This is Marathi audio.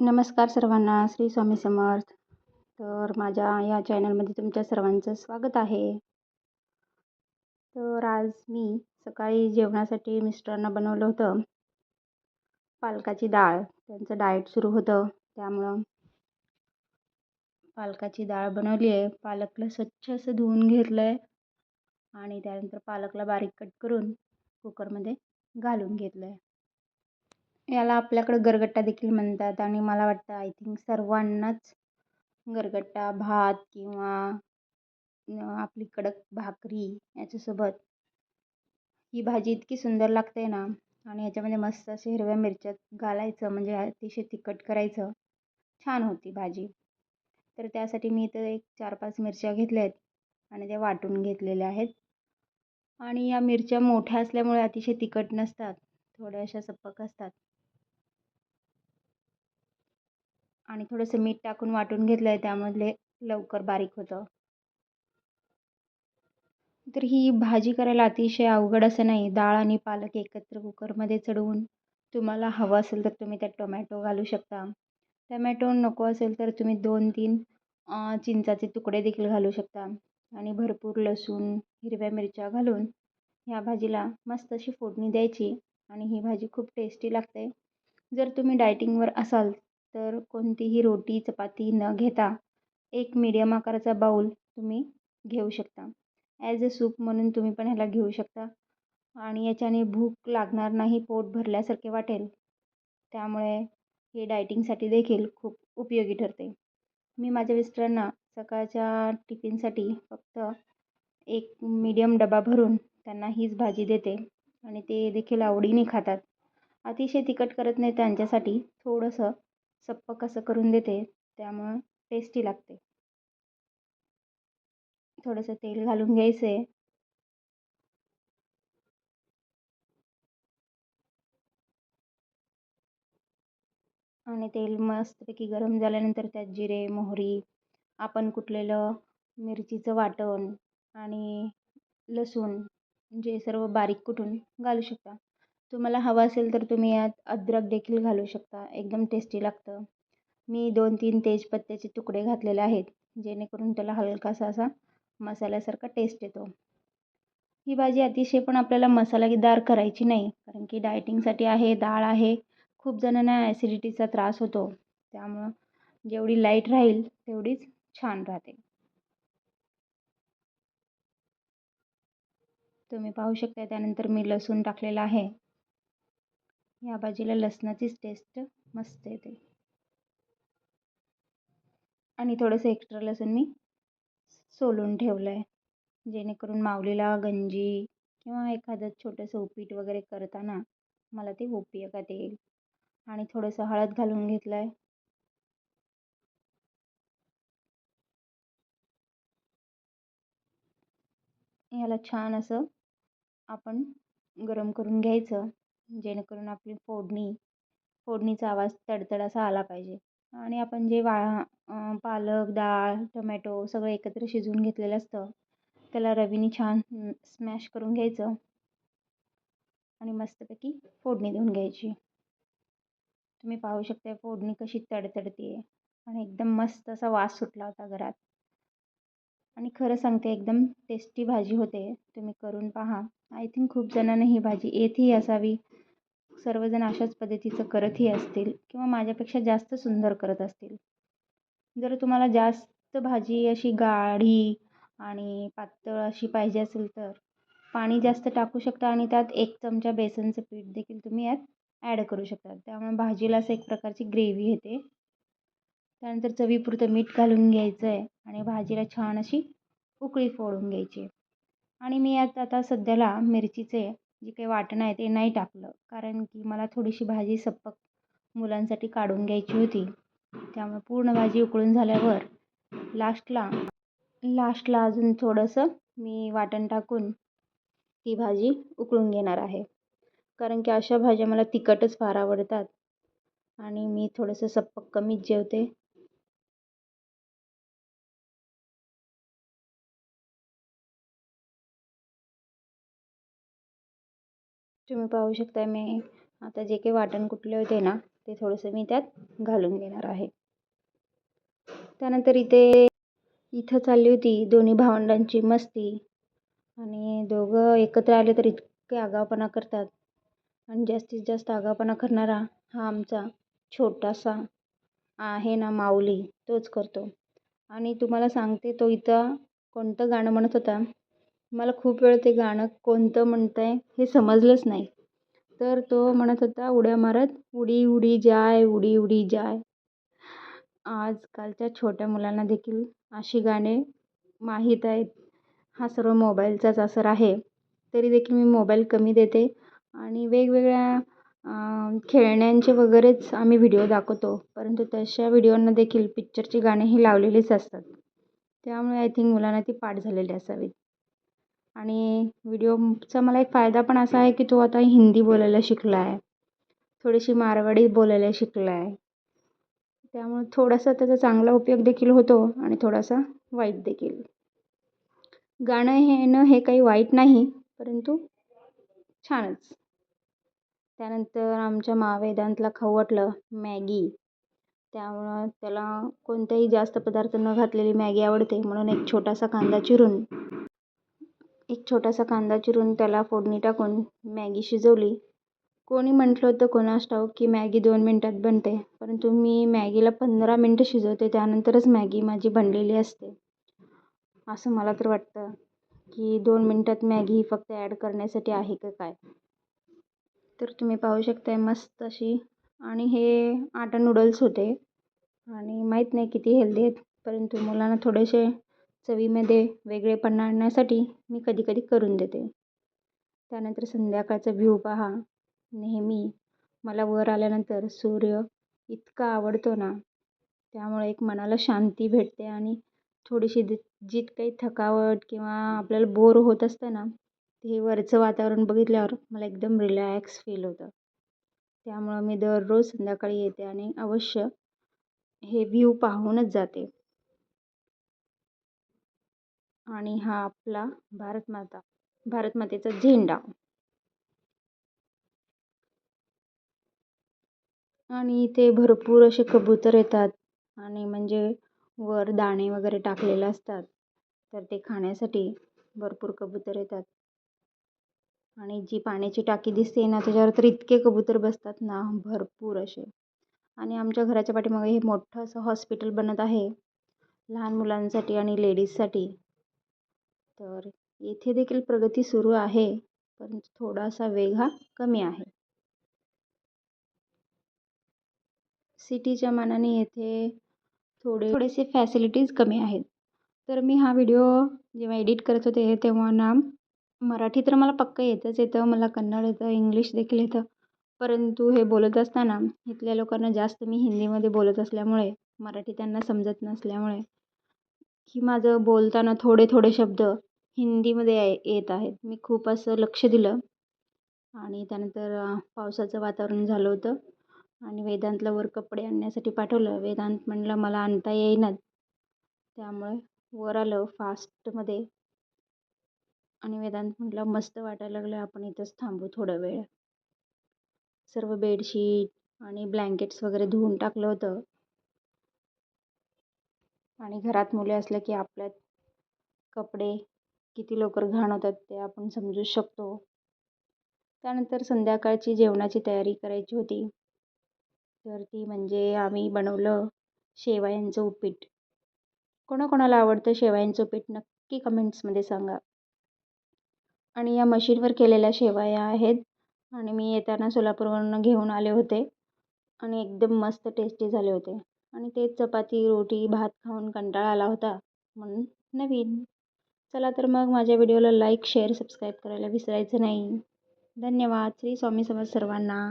नमस्कार सर्वांना श्री स्वामी समर्थ. तर माझ्या या चॅनलमध्ये तुमच्या सर्वांचं स्वागत आहे. तर आज मी सकाळी जेवणासाठी मिस्टरांना बनवलं होतं. पालकाची डाळ. त्यांचं डाएट सुरू होतं. त्यामुळं पालकाची डाळ बनवली आहे. पालकला स्वच्छ असं धुवून घेतलं आहे आणि त्यानंतर पालकला बारीक कट करून कुकरमध्ये घालून घेतलं आहे याला आपल्याकडं गरगट्टा देखील म्हणतात. आणि मला वाटतं आय थिंक सर्वांनाच गरगट्टा भात किंवा आपली कडक भाकरी याच्यासोबत ही भाजी इतकी सुंदर लागते ना. आणि ह्याच्यामध्ये मस्त असे हिरव्या मिरच्या घालायचं म्हणजे अतिशय तिखट करायचं. छान होती भाजी. तर त्यासाठी मी इथं एक चार पाच मिरच्या घेतल्या आहेत आणि त्या वाटून घेतलेल्या आहेत. आणि या मिरच्या मोठ्या असल्यामुळे अतिशय तिखट नसतात. थोड्याशा सपक असतात. आणि थोडंसं मीठ टाकून वाटून घेतलं आहे त्यामधले लवकर बारीक होतं. तर ही भाजी करायला अतिशय अवघड असं नाही. डाळ आणि पालक एकत्र कुकरमध्ये चढवून तुम्हाला हवं असेल तर तुम्ही त्यात टोमॅटो घालू शकता. टमॅटो नको असेल तर तुम्ही दोन तीन चिंचाचे तुकडे देखील घालू शकता. आणि भरपूर लसूण हिरव्या मिरच्या घालून ह्या भाजीला मस्त अशी फोडणी द्यायची आणि ही भाजी खूप टेस्टी लागते. जर तुम्ही डायटिंगवर असाल तर कोणतीही रोटी चपाती न घेता एक मीडियम आकाराचा बाऊल तुम्ही घेऊ शकता. ॲज अ सूप म्हणून तुम्ही पण ह्याला घेऊ शकता. आणि याच्याने भूक लागणार नाही पोट भरल्यासारखे वाटेल. त्यामुळे हे डायटिंगसाठी देखील खूप उपयोगी ठरते. मी माझ्या मिस्टरांना सकाळच्या टिफिनसाठी फक्त एक मीडियम डबा भरून त्यांना हीच भाजी देते. आणि ते देखील आवडीने खातात. अतिशय तिखट करत नाही त्यांच्यासाठी. थोडंसं सप्पक असं करून देते त्यामुळं टेस्टी लागते. थोडंसं तेल घालून घ्यायचं आहे आणि तेल मस्तपैकी गरम झाल्यानंतर त्यात जिरे मोहरी आपण कुटलेलं मिरचीचं वाटण आणि लसूण जे सर्व बारीक कुटून घालू शकता. तुम्हाला हवं असेल तर तुम्ही यात अद्रक देखील घालू शकता. एकदम टेस्टी लागतं. मी दोन तीन तेजपत्त्याचे तुकडे घातलेले आहेत जेणेकरून त्याला हलकासा असा मसाल्यासारखा टेस्ट येतो. ही भाजी अतिशय पण आपल्याला मसालेदार करायची नाही कारण की डायटिंगसाठी आहे डाळ आहे. खूप जणांना ॲसिडिटीचा त्रास होतो. त्यामुळं जेवढी लाइट राहील तेवढीच छान राहते. तुम्ही पाहू शकता त्यानंतर मी लसूण टाकलेला आहे. या भाजीला लसणाचीच टेस्ट मस्त येते. आणि थोडंसं एक्स्ट्रा लसूण मी सोलून ठेवलं आहे जेणेकरून माऊलीला गंजी किंवा एखादं छोटंसं उपीट वगैरे करताना मला ते उपयोगात येईल. आणि थोडंसं हळद घालून घेतलं आहे याला छान असं आपण गरम करून घ्यायचं. जेणेकरून आपली फोडणी फोडणीचा आवाज तडतड असा आला पाहिजे. आणि आपण जे वा पालक डाळ टोमॅटो सगळं एकत्र शिजवून घेतलेलं असतं त्याला रवीने छान स्मॅश करून घ्यायचं. आणि मस्तपैकी फोडणी देऊन घ्यायची. तुम्ही पाहू शकता फोडणी कशी तडतडते आणि एकदम मस्त असा वास सुटला होता घरात. आणि खरं सांगते एकदम टेस्टी भाजी होते. तुम्ही करून पहा. आय थिंक खूप जणांना ही भाजी येतही असावी. सर्वजण अशाच पद्धतीचं करतही असतील किंवा माझ्यापेक्षा जास्त सुंदर करत असतील. जर तुम्हाला जास्त भाजी अशी गाढी आणि पातळ अशी पाहिजे असेल तर पाणी जास्त टाकू शकता आणि त्यात एक चमचा बेसनचं पीठ देखील तुम्ही यात ॲड करू शकता. त्यामुळे भाजीला असं एक प्रकारची ग्रेव्ही येते. त्यानंतर चवीपुरतं मीठ घालून घ्यायचं आहे आणि भाजीला छान अशी उकळी फोडून घ्यायची. आणि मी यात आता सध्याला मिरचीचे जे काही वाटण आहे ते नाही टाकलं. कारण की मला थोडीशी भाजी सप्पक मुलांसाठी काढून घ्यायची होती. त्यामुळे पूर्ण भाजी उकळून झाल्यावर लास्टला लास्टला अजून थोडंसं मी वाटण टाकून ती भाजी उकळून घेणार आहे. कारण की अशा भाज्या मला तिखटच फार आवडतात. आणि मी थोडंसं सप्पक कमीच जेवते. तुम्ही पाहू शकता मी आता जे काही वाटण कुठले होते ना ते थोडंसं मी त्यात घालून घेणार आहे. त्यानंतर इथे इथं चालली होती दोन्ही भावंडांची मस्ती. आणि दोघं एकत्र आले तर इतके आगावपणा करतात. आणि जास्तीत जास्त आगावपणा करणारा हा आमचा छोटासा आहे ना माऊली तोच करतो. आणि तुम्हाला सांगते तो इथं कोणतं गाणं म्हणत होता? मला खूप वेळ ते गाणं कोणतं म्हणतं आहे हे समजलंच नाही. तर तो म्हणत होता उड्या मारत उडी उडी जाय उडी उडी जाय. आजकालच्या छोट्या मुलांना देखील अशी गाणे माहीत आहेत. हा सर्व मोबाईलचाच असर आहे. तरी देखील मी मोबाईल कमी देते आणि वेगवेगळ्या खेळण्यांचे वगैरेच आम्ही व्हिडिओ दाखवतो. परंतु तशा व्हिडिओंना देखील पिक्चरची गाणीही लावलेलीच असतात. त्यामुळे आय थिंक मुलांना ती पाठ झालेली असावीत आणि व्हिडिओचा मला एक फायदा पण असा आहे की तो आता हिंदी बोलायला शिकला आहे थोडीशी मारवाडी बोलायला शिकला आहे त्यामुळे थोडासा त्याचा चांगला उपयोग देखील होतो आणि थोडासा वाईट देखील. गाणं हे न हे काही वाईट नाही परंतु छानच. त्यानंतर आमच्या महावेदांतला खवटलं वाटलं मॅगी. त्यामुळं त्याला कोणत्याही जास्त पदार्थ न घातलेली मॅगी आवडते म्हणून एक छोटासा कांदा चिरून एक छोटासा कांदा चिरून त्याला फोडणी टाकून मॅगी शिजवली. कोणी म्हटलं होतं कोणास ठाऊक की मॅगी दोन मिनटात बनते. परंतु मी मॅगीला पंधरा मिनटं शिजवते त्यानंतरच मॅगी माझी बनलेली असते. असं मला तर वाटतं की दोन मिनटात मॅगी ही फक्त ॲड करण्यासाठी आहे का काय? तर तुम्ही पाहू शकताय मस्त अशी. आणि हे आटा नूडल्स होते. आणि माहीत नाही किती हेल्दी आहेत परंतु मुलांना थोडेसे चवीमध्ये वेगळेपणा आणण्यासाठी मी कधीकधी करून देते. त्यानंतर संध्याकाळचा व्ह्यू पहा. नेहमी मला वर आल्यानंतर सूर्य इतका आवडतो ना त्यामुळे एक मनाला शांती भेटते आणि थोडीशी जी जी काही थकावट किंवा आपल्याला बोर होत असतं ना ते वरचं वातावरण बघितल्यावर मला एकदम रिलॅक्स फील होतं. त्यामुळं मी दररोज संध्याकाळी येते आणि अवश्य हे व्ह्यू पाहूनच जाते. आणि हा आपला भारतमाता भारतमातेचा झेंडा. आणि इथे भरपूर असे कबूतर येतात आणि म्हणजे वर दाणे वगैरे टाकलेले असतात. तर ते खाण्यासाठी भरपूर कबूतर येतात. आणि जी पाण्याची टाकी दिसते ना त्याच्यावर तर इतके कबूतर बसतात ना भरपूर असे. आणि आमच्या घराच्या पाठीमागे हे मोठं असं हॉस्पिटल बनत आहे. लहान मुलांसाठी आणि लेडीजसाठी तर येथे देखील प्रगती सुरू आहे पण थोडासा वेग हा कमी आहे. सिटीच्या मानाने येथे थोडे थोडेसे फॅसिलिटीज कमी आहेत. तर मी हा व्हिडिओ जेव्हा एडिट करत होते तेव्हा ना मराठी तर मला पक्क येतंच येतं मला कन्नड येतं इंग्लिश देखील येतं. परंतु हे बोलत असताना इथल्या लोकांना जास्त मी हिंदीमध्ये बोलत असल्यामुळे मराठी त्यांना समजत नसल्यामुळे की माझं बोलताना थोडे थोडे शब्द हिंदीमध्ये येत आहेत. मी खूप असं लक्ष दिलं आणि त्यानंतर पावसाचं वातावरण झालं होतं आणि वेदांतला वर कपडे आणण्यासाठी पाठवलं. वेदांत म्हणलं मला आणता येईनात. त्यामुळे वर आलं फास्टमध्ये आणि वेदांत म्हटलं मस्त वाटायला लागलं आपण इथंच थांबू थोडा वेळ. सर्व बेडशीट आणि ब्लँकेट्स वगैरे धुवून टाकलं होतं. आणि घरात मुले असलं की आपल्यात कपडे किती लवकर घाण होतात ते आपण समजू शकतो. त्यानंतर संध्याकाळची जेवणाची तयारी करायची होती. तर ती म्हणजे आम्ही बनवलं शेवयांचं उपीट. कोणाकोणाला आवडतं शेवयांचं उपीट नक्की कमेंट्समध्ये सांगा. आणि या मशीनवर केलेल्या शेवया आहेत आणि मी येताना सोलापूरवरून घेऊन आले होते आणि एकदम मस्त टेस्टी झाले होते. आणि ते चपाती रोटी भात खाऊन कंटाळा आला होता. म्हणून नवीन. चला तर मग माझ्या व्हिडिओला लाईक शेअर सबस्क्राईब करायला विसरायचं नाही. धन्यवाद. श्री स्वामी समर्थ सर्वांना.